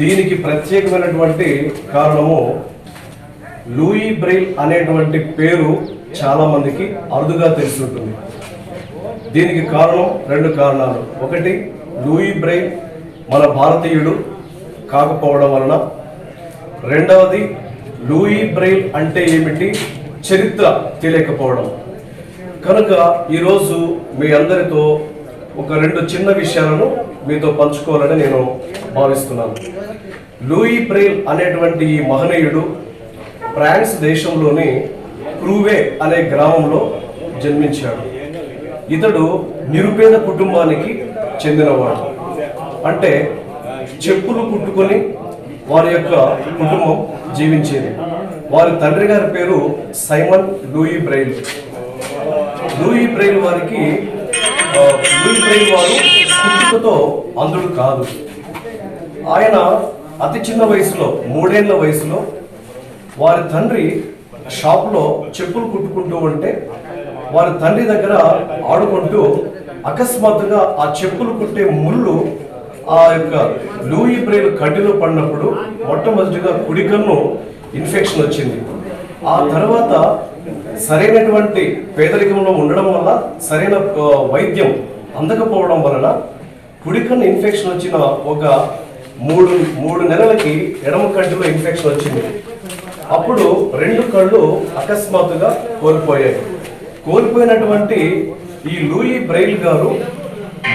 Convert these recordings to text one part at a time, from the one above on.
దీనికి ప్రత్యేకమైనటువంటి కారణము లూయి బ్రెయిల్ అనేటువంటి పేరు చాలా మందికి అరుదుగా తెలుసుంటుంది ఉంటుంది దీనికి కారణం రెండు కారణాలు. ఒకటి లూయి బ్రెయిల్ మన భారతీయుడు కాకపోవడం వలన. రెండవది లూయి బ్రెయిల్ అంటే ఏమిటి? చరిత్ర తెలియకపోవడం. కనుక ఈరోజు మీ అందరితో ఒక రెండు చిన్న విషయాలను మీతో పంచుకోవాలని నేను భావిస్తున్నాను. లూయి ప్రేల్ అనేటువంటి ఈ మహనీయుడు ఫ్రాన్స్ దేశంలోని క్రూవే అనే గ్రామంలో జన్మించాడు. ఇతడు నిరుపేద కుటుంబానికి చెందినవాడు. అంటే చెప్పులు కుట్టుకొని వారి యొక్క కుటుంబం జీవించేది. వారి తండ్రి గారి పేరు Simon Louis Braille Louis Braille వారికి ఆ, వారు పుట్టుకతో అందుడు కాదు. ఆయన అతి చిన్న వయసులో మూడేళ్ళ వయసులో వారి తండ్రి షాప్లో చెప్పులు కుట్టుకుంటూ ఉంటే వారి తండ్రి దగ్గర ఆడుకుంటూ అకస్మాత్తుగా ఆ చెప్పులు కుట్టే ముళ్ళు ఆ యొక్క లూయి బ్రెయిన్ కడ్డీలో పడినప్పుడు మొట్టమొదటిగా కుడికన్ను ఇన్ఫెక్షన్ వచ్చింది. ఆ తర్వాత సరైనటువంటి పేదరికంలో ఉండడం వల్ల సరైన వైద్యం అందకపోవడం వలన కుడికన్ను ఇన్ఫెక్షన్ వచ్చిన ఒక మూడు మూడు నెలలకి ఎడమ కంటిలో ఇన్ఫెక్షన్ వచ్చింది. అప్పుడు రెండు కళ్ళు అకస్మాత్తుగా కోల్పోయాయి. కోల్పోయినటువంటి ఈ లూయి బ్రైల్ గారు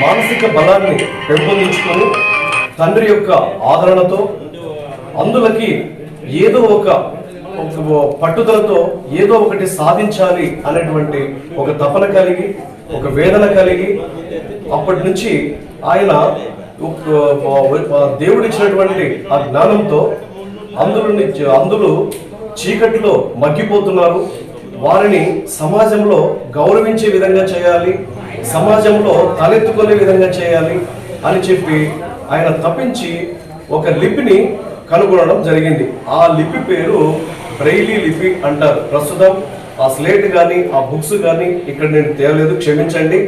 మానసిక బలాన్ని పెంపొందించుకొని తండ్రి యొక్క ఆదరణతో అందులకి ఏదో ఒక పట్టుదలతో ఏదో ఒకటి సాధించాలి అనేటువంటి ఒక తపన కలిగి ఒక వేదన కలిగి అప్పటి నుంచి ఆయన దేవుడిచ్చినటువంటి ఆ జ్ఞానంతో అందులో అందులో చీకటిలో మగ్గిపోతున్నారు. వారిని సమాజంలో గౌరవించే విధంగా చేయాలి సమాజంలో తలెత్తుకునే విధంగా చేయాలి అని చెప్పి ఆయన తప్పించి ఒక లిపిని కనుగొనడం జరిగింది. ఆ లిపి పేరు బ్రెయిలీ లిపి అంటారు. ప్రస్తుతం ఆ స్లేట్ కానీ ఆ బుక్స్ కానీ ఇక్కడ నేను తేవలేదు క్షమించండి.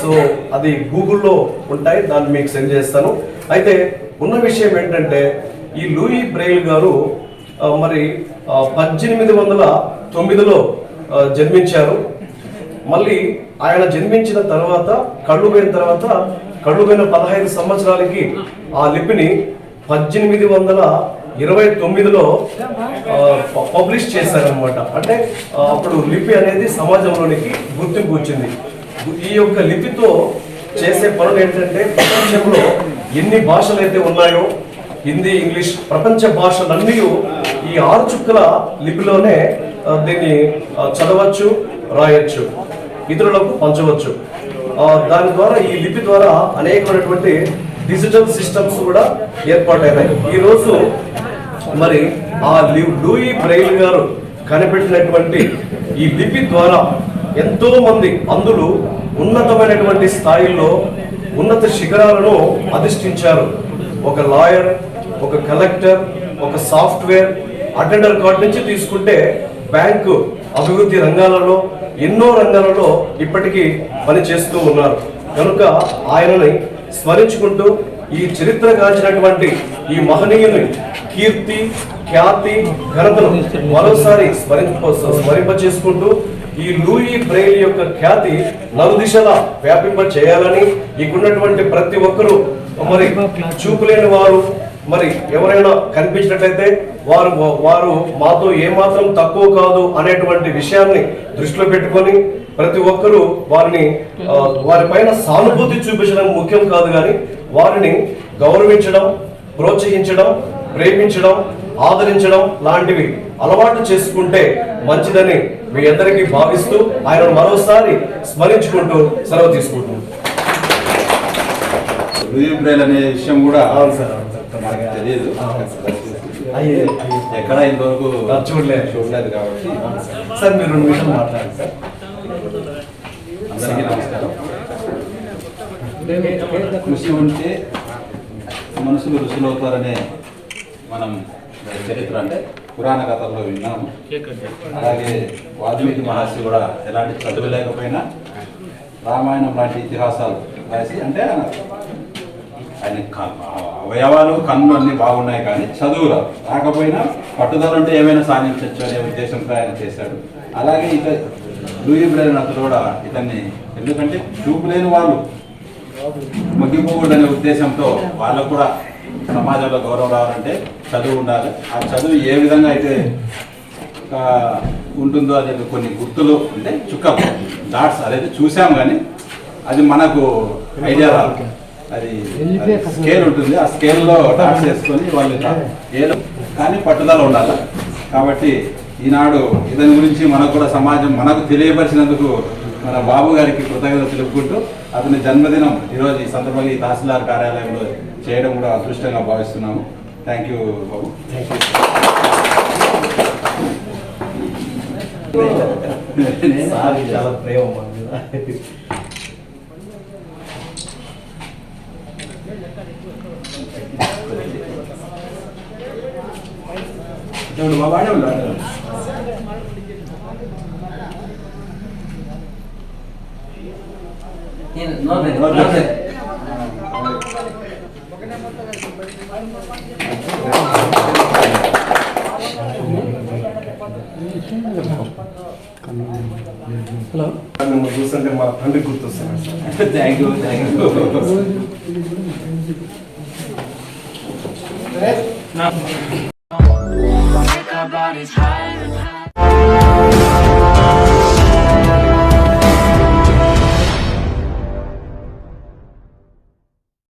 సో అది గూగుల్లో ఉంటాయి దాన్ని మీకు సెండ్ చేస్తాను. అయితే ఉన్న విషయం ఏంటంటే ఈ లూయి బ్రెయిల్ గారు మరి పద్దెనిమిది వందల తొమ్మిదిలో జన్మించారు. మళ్ళీ ఆయన జన్మించిన తర్వాత కళ్ళు పోయిన తర్వాత కళ్ళు పోయిన పదహైదు సంవత్సరాలకి ఆ లిపిని పద్దెనిమిది వందల ఇరవై తొమ్మిదిలో ప- పబ్లిష్ చేశారనమాట అంటే అప్పుడు లిపి అనేది సమాజంలోనికి గుర్తింపు వచ్చింది ఈ యొక్క లిపితో చేసే పనులు ఏంటంటే ప్రపంచంలో ఎన్ని భాషలు అయితే ఉన్నాయో హిందీ ఇంగ్లీష్ ప్రపంచ భాషలన్నీ ఈ ఆరు చుక్కల లిపిలోనే దీన్ని చదవచ్చు రాయొచ్చు ఇతరులకు పంచవచ్చు. దాని ద్వారా ఈ లిపి ద్వారా అనేకమైనటువంటి డిజిటల్ సిస్టమ్స్ కూడా ఏర్పాటైనాయి. ఈరోజు మరి ఆ లి- లూయి బ్రెయిల్ గారు కనిపెట్టినటువంటి ఈ లిపి ద్వారా ఎంతో మంది అందులు ఉన్నతమైనటువంటి స్థాయిల్లో ఉన్నత శిఖరాలను అధిష్ఠించారు. ఒక లాయర్ ఒక కలెక్టర్ ఒక సాఫ్ట్వేర్ అటెండర్ కార్డ్ నుంచి తీసుకుంటే బ్యాంకు అభివృద్ధి రంగాలలో ఎన్నో రంగాలలో ఇప్పటికీ పని చేస్తూ ఉన్నారు. కనుక ఆయనని స్మరించుకుంటూ ఈ చరిత్ర కాల్చినటువంటి ఈ మహనీయుని కీర్తి ఖ్యాతి ఘనతను మరోసారి స్మరింప స్మరింప చేసుకుంటూ ఈ లూయి బ్రెయిల్ యొక్క ఖ్యాతి నలుదిశలా వ్యాపింప చేయాలని ఇక్కడున్నటువంటి ప్రతి ఒక్కరూ మరి చూపులేని వారు మరి ఎవరైనా కనిపించినట్లయితే వారు వారు మాతో ఏమాత్రం తక్కువ కాదు అనేటువంటి విషయాన్ని దృష్టిలో పెట్టుకొని ప్రతి ఒక్కరూ వారిని ఆ, వారిపైన సానుభూతి చూపించడం ముఖ్యం కాదు కానీ వారిని గౌరవించడం ప్రోత్సహించడం ప్రేమించడం ఆదరించడం లాంటివి అలవాటు చేసుకుంటే మంచిదని మీ అందరికీ భావిస్తూ ఆయన మరోసారి స్మరించుకుంటూ సెలవు తీసుకుంటున్నాను అనే విషయం కూడా తెలియదు. ఎక్కడ ఇంతవరకు చూడలేదు. చూడలేదు కాబట్టి. సార్ మీరు రెండు నిమిషాలు మాట్లాడండి సార్. అందరికీ నమస్కారం. కృషి ఉంటే మనుషులు ఋషులు అవుతారనే మనం చరిత్ర అంటే పురాణ కథల్లో విన్నాము అలాగే వాల్మీకి మహర్షి కూడా ఎలాంటి చదువు లేకపోయినా రామాయణం లాంటి ఇతిహాసాలు రాసి అంటే ఆయన అవయవాలు కన్ను అన్ని బాగున్నాయి కానీ చదువు రాకపోయినా పట్టుదల ఉంటే ఏమైనా సాధించవచ్చు అనే ఉద్దేశంతో ఆయన చేశాడు. అలాగే ఇత లూయి బ్రదర్ అతను కూడా ఇతన్ని ఎందుకంటే చూపు లేని వాళ్ళు. మగ్గిపోకూడదు అనే ఉద్దేశంతో వాళ్ళకు కూడా సమాజంలో గౌరవం రావాలంటే చదువు ఉండాలి. ఆ చదువు ఏ విధంగా అయితే ఉంటుందో అది కొన్ని గుర్తులు అంటే చుక్క డాట్స్ అదైతే చూసాం కానీ అది మనకు ఐడియా రాదు. అది స్కేల్ ఉంటుంది. ఆ స్కేల్లో డాట్స్ వేసుకొని వాళ్ళు ఏ ఏదో కానీ పట్టుదల ఉండాలి. కాబట్టి ఈనాడు ఇతని గురించి మనకు కూడా సమాజం మనకు తెలియపరిచినందుకు మన బాబు గారికి కృతజ్ఞత తెలుపుకుంటూ అతని జన్మదినం ఈరోజు ఈ సందర్భంగా ఈ తహసీల్దార్ కార్యాలయంలో చేయడం కూడా అదృష్టంగా భావిస్తున్నాము. థ్యాంక్ యూ బాబు. చాలా ప్రేమ బాబు? ఉన్నాడు మిమ్మల్ని చూస్తుంటే మా తండ్రి గుర్తొస్తున్నాడు sir thank you thank you Make our bodies higher.